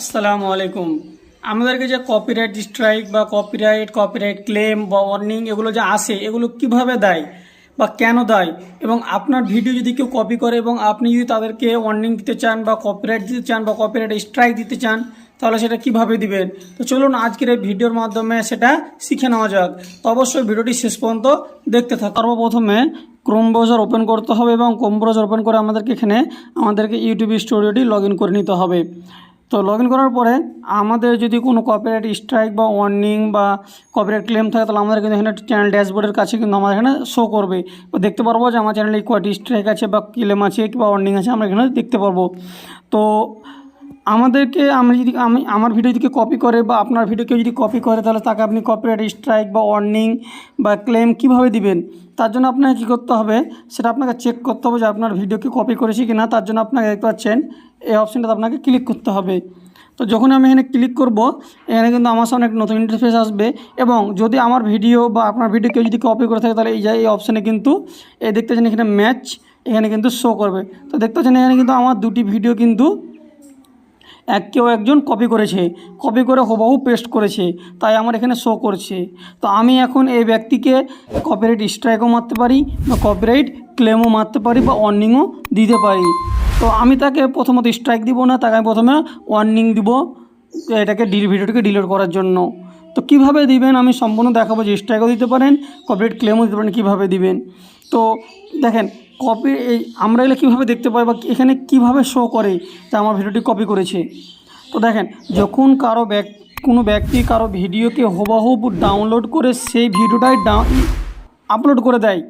আসসালামু আলাইকুম। আমাদেরকে যে কপিরাইট স্ট্রাইক বা কপিরাইট কপিরাইট ক্লেম বা ওয়ার্নিং এগুলো যে আসে, এগুলো কীভাবে দেয় বা কেন দেয় এবং আপনার ভিডিও যদি কেউ কপি করে এবং আপনি যদি তাদেরকে ওয়ার্নিং দিতে চান বা কপিরাইট দিতে চান বা কপিরাইট স্ট্রাইক দিতে চান, তাহলে সেটা কীভাবে দিবেন? তো চলুন আজকের এই ভিডিওর মাধ্যমে সেটা শিখে নেওয়া যাক। অবশ্যই ভিডিওটি শেষ পর্যন্ত দেখতে থাক সর্বপ্রথমে ক্রোম ব্রাউজার ওপেন করতে হবে এবং ক্রোম ব্রাউজার ওপেন করে আমাদেরকে এখানে আমাদেরকে ইউটিউব স্টুডিওটি লগ করে নিতে হবে। তো লগ করার পরে আমাদের যদি কোনো কপিরাইট স্ট্রাইক বা ওয়ার্নিং বা কপিরাইট ক্লেম থাকে, তাহলে আমাদের কিন্তু এখানে চ্যানেল ড্যাশবোর্ডের কাছে কিন্তু আমাদের এখানে শো করবে। দেখতে পারব যে আমার চ্যানেলে কয়টি স্ট্রাইক আছে বা ক্লেম আছে বা ওয়ার্নিং আছে, আমরা এখানে দেখতে পারব। তো আমাদেরকে আমি যদি আমি আমার ভিডিও যদি কপি করে বা আপনার ভিডিও কেউ যদি কপি করে, তাহলে তাকে আপনি কপিরাইট স্ট্রাইক বা ওয়ার্নিং বা ক্লেম কীভাবে দিবেন? তার জন্য আপনাকে কী করতে হবে? সেটা আপনাকে চেক করতে হবে যে আপনার ভিডিওকে কপি করেছি কি না তার জন্য আপনাকে দেখতে পাচ্ছেন এই অপশানটাতে আপনাকে ক্লিক করতে হবে। তো যখন আমি এখানে ক্লিক করব, এখানে কিন্তু আমার সামনে একটা নতুন ইন্টারফেস আসবে এবং যদি আমার ভিডিও বা আপনার ভিডিও কেউ যদি কপি করে থাকে, তাহলে এই যে এই অপশানে কিন্তু এই দেখতে পাচ্ছেন এখানে ম্যাচ এখানে কিন্তু শো করবে। তো দেখতে পাচ্ছেন এখানে কিন্তু আমার দুটি ভিডিও কিন্তু এক কেউ একজন কপি করেছে। কপি করে হুবহু পেস্ট করেছে। তাই আমার এখানে শো করছে। তো আমি এখন এই ব্যক্তিকে কপিরাইট স্ট্রাইকও মারতে পারি বা কপিরাইট ক্লেমও মারতে পারি বা ওয়ার্নিংও দিতে পারি। তো আমি তাকে প্রথমত স্ট্রাইক দিব না, তাকে আমি প্রথমে ওয়ার্নিং দিব এটাকে ডিল ভিডিওটিকে ডিলিট করার জন্য। তো কীভাবে দিবেন? আমি সম্পূর্ণ দেখাবো যে স্ট্রাইকও দিতে পারেন কপিরাইট ক্লেমও দিতে পারেন, কীভাবে দিবেন। তো দেখেন কপি এই আমরা এলে কীভাবে দেখতে পাই বা এখানে কীভাবে শো করে যে আমার ভিডিওটি কপি করেছে। তো দেখেন, যখন কারও ব্যাক কোনো ব্যক্তি কারও ভিডিওকে হুবহুব ডাউনলোড করে সেই ভিডিওটাই আপলোড করে দেয়।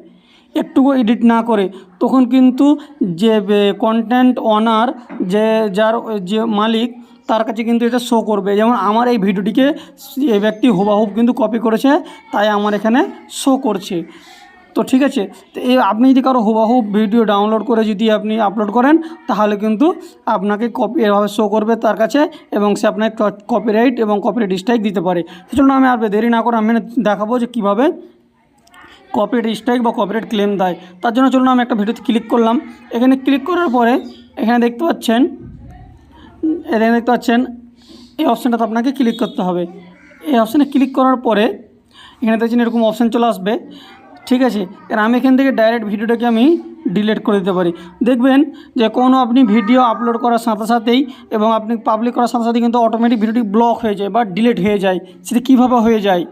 একটুকু এডিট না করে, তখন কিন্তু যে কন্টেন্ট অনার যে, যার, যে মালিক, তার কাছে কিন্তু এটা শো করবে। যেমন আমার এই ভিডিওটিকে এই ব্যক্তি হুবাহুব কিন্তু কপি করেছে, তাই আমার এখানে শো করছে। তো ঠিক আছে, তো এই আপনি যদি কারও হুবাহুব ভিডিও ডাউনলোড করে যদি আপনি আপলোড করেন, তাহলে কিন্তু আপনাকে কপি এভাবে শো করবে তার কাছে এবং সে আপনাকে কপিরাইট এবং কপিরাইট স্ট্রাইক দিতে পারে। সেজন্য আমি আর দেরি না করে আমি দেখাবো যে কীভাবে কপিরাইট স্ট্রাইক বা কপিরাইট ক্লেম দেয়, তার জন্য চলুন আমি একটা ভিডিওতে ক্লিক করলাম। এখানে ক্লিক করার পরে এখানে দেখতে পাচ্ছেন, এখানে দেখতে পাচ্ছেন, এই অপশানটাতে আপনাকে ক্লিক করতে হবে। এই অপশানে ক্লিক করার পরে এখানে দেখছেন এরকম অপশান চলে আসবে। ঠিক আছে আর আমি এখান থেকে ডাইরেক্ট ভিডিওটাকে আমি ডিলিট করে দিতে পারি। দেখবেন যে কোনো আপনি ভিডিও আপলোড করার সাথে সাথেই এবং আপনি পাবলিক করার সাথে সাথে কিন্তু অটোমেটিক ভিডিওটি ব্লক হয়ে যায় বা ডিলিট হয়ে যায়। সেটা কীভাবে হয়ে যায়?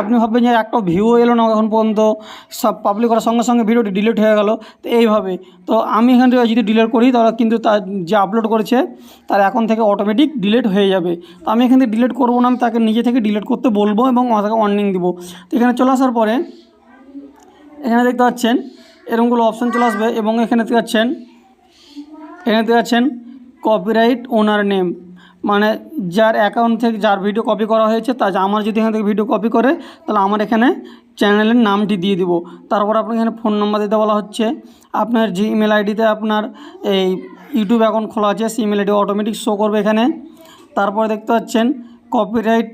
আপনি ভাববেন যে একটা ভিউ এলো না এখন পর্যন্ত, সব পাবলিক করার সঙ্গে সঙ্গে ভিডিওটি ডিলিট হয়ে গেল, তো এইভাবে। তো আমি এখান থেকে যদি ডিলিট করি, তাহলে কিন্তু তার যে আপলোড করেছে, তার এখন থেকে অটোমেটিক ডিলিট হয়ে যাবে। তো আমি এখান থেকে ডিলিট করব না, আমি তাকে নিজে থেকে ডিলিট করতে বলব এবং তাকে ওয়ার্নিং দিব। তো এখানে চলে আসার পরে, এখানে দেখতে পাচ্ছেন এরকমগুলো অপশান চলে আসবে এবং এখানে দেখতে পাচ্ছেন, এখানে দেখতে পাচ্ছেন কপিরাইট ওনার নেম মানে যার অ্যাকাউন্ট থেকে যার ভিডিও কপি করা হয়েছে, তা আমার যদি এখান থেকে ভিডিও কপি করে, তাহলে আমার এখানে চ্যানেলের নামটি দিয়ে দিব। তারপর আপনার এখানে ফোন নাম্বার দিতে বলা হচ্ছে। আপনার যে ইমেল আইডিতে আপনার এই ইউটিউব অ্যাকাউন্ট খোলা আছে, সেই ইমেল আইডি অটোমেটিক শো করবে এখানে। তারপরে দেখতে পাচ্ছেন copyright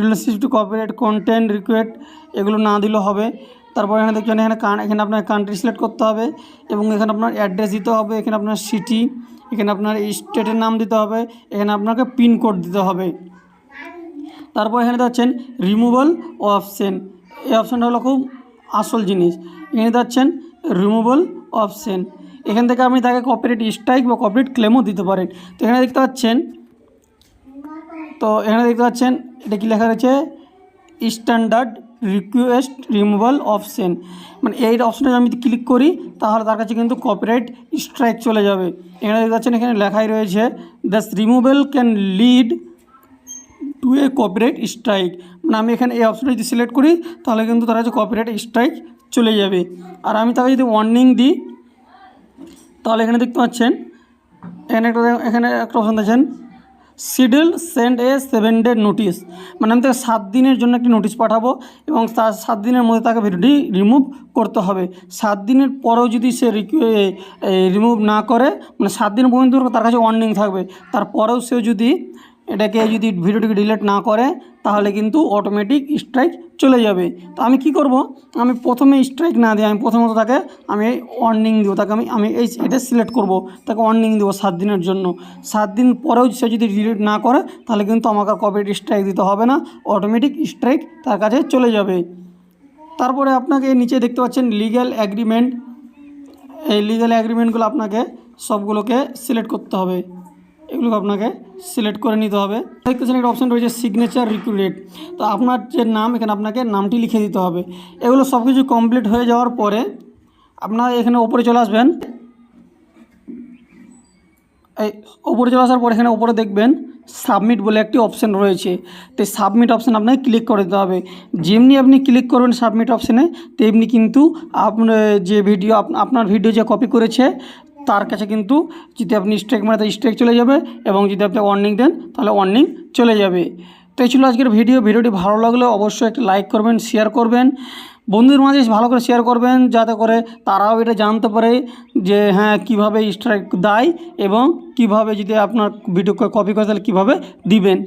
relative to copyright content request এগুলো না দিলেও হবে। তারপর এখানে দেখছেন, এখানে এখানে আপনার কান্ট্রি সিলেক্ট করতে হবে এবং এখানে আপনার অ্যাড্রেস দিতে হবে, এখানে আপনার সিটি এখানে আপনার স্টেটের নাম দিতে হবে, এখানে আপনাকে পিনকোড দিতে হবে। তারপর এখানে যাচ্ছেন রিমুভাল অপশন এই অপশানটা হলো খুব আসল জিনিস। এখানে যাচ্ছেন রিমুভাল অপশন এখান থেকে আপনি তাকে কপিরাইট স্ট্রাইক বা কপিরাইট ক্লেমও দিতে পারেন। তো এখানে দেখতে পাচ্ছেন, তো এখানে দেখতে পাচ্ছেন, এটা কি লেখা রয়েছে? স্ট্যান্ডার্ড রিকোয়েস্ট রিমুভাল অপশন মানে এই অপশনে আমি যদি ক্লিক করি, তাহলে তার কাছে কিন্তু কপিরাইট স্ট্রাইক চলে যাবে। এখানে দেখতে পাচ্ছেন, এখানে লেখাই রয়েছে that's removal can lead to a copyright strike মানে আমি এখানে এই অপশনটা যদি সিলেক্ট করি, তাহলে কিন্তু তার কাছে কপিরাইট স্ট্রাইক চলে যাবে। আর আমি তাকে যদি ওয়ার্নিং দিই, তাহলে এখানে দেখতে পাচ্ছেন, এখানে একটা এখানে একটা অপশন দেখছেন schedule send a seven day notice. মানে আমি তাকে সাত দিনের জন্য একটি নোটিশ পাঠাবো এবং তার সাত দিনের মধ্যে তাকে ভিডিওটি রিমুভ করতে হবে। সাত দিনের পরেও যদি সে রিমুভ না করে মানে সাত দিন পর্যন্ত তার কাছে ওয়ার্নিং থাকবে। তারপরেও সে যদি এটাকে যদি ভিডিওটিকে ডিলিট না করে, তাহলে কিন্তু অটোমেটিক স্ট্রাইক চলে যাবে। তো আমি কি করব? আমি প্রথমে স্ট্রাইক না দিই আমি প্রথমত তাকে আমি ওয়ার্নিং দেবো, তাকে আমি আমি এই এটা সিলেক্ট করব, তাকে ওয়ার্নিং দেবো সাত দিনের জন্য। সাত দিন পরেও সে যদি ডিলিট না করে, তাহলে কিন্তু আমাকে কপিরাইট স্ট্রাইক দিতে হবে না অটোমেটিক স্ট্রাইক তার কাছে চলে যাবে। তারপরে আপনাকে নিচে দেখতে পাচ্ছেন লিগ্যাল অ্যাগ্রিমেন্ট এই লিগ্যাল অ্যাগ্রিমেন্টগুলো আপনাকে সবগুলোকে সিলেক্ট করতে হবে। এগুলোকে আপনাকে সিলেক্ট করে নিতে হবে। দেখতেছেন একটা অপশন রয়েছে সিগনেচার রিকুরেট তো আপনার যে নাম, এখানে আপনাকে নামটি লিখে দিতে হবে। এগুলো সব কিছু কমপ্লিট হয়ে যাওয়ার পরে আপনার এখানে ওপরে চলে আসবেন। এই ওপরে চলে আসার পর এখানে ওপরে দেখবেন সাবমিট বলে একটি অপশান রয়েছে। তো সাবমিট অপশান আপনাকে ক্লিক করে দিতে হবে। যেমনি আপনি ক্লিক করবেন সাবমিট অপশানে তেমনি কিন্তু আপনার যে ভিডিও আপ- আপনার ভিডিও যে কপি করেছে তার কাছে কিন্তু যদি আপনি স্ট্রাইক মানে তার চলে যাবে এবং যদি আপনি ওয়ার্নিং দেন, তাহলে ওয়ার্নিং চলে যাবে। তো এই ছিল আজকের ভিডিও ভিডিওটি ভালো লাগলে অবশ্যই একটা লাইক করবেন শেয়ার করবেন। বন্ধুদের মাঝে ভালো করে শেয়ার করবেন, যাতে করে তারাও এটা জানতে পারে যে হ্যাঁ কীভাবে স্ট্রাইক দেয় এবং কীভাবে যদি আপনার ভিডিও কপি করে, তাহলে কীভাবে দিবেন।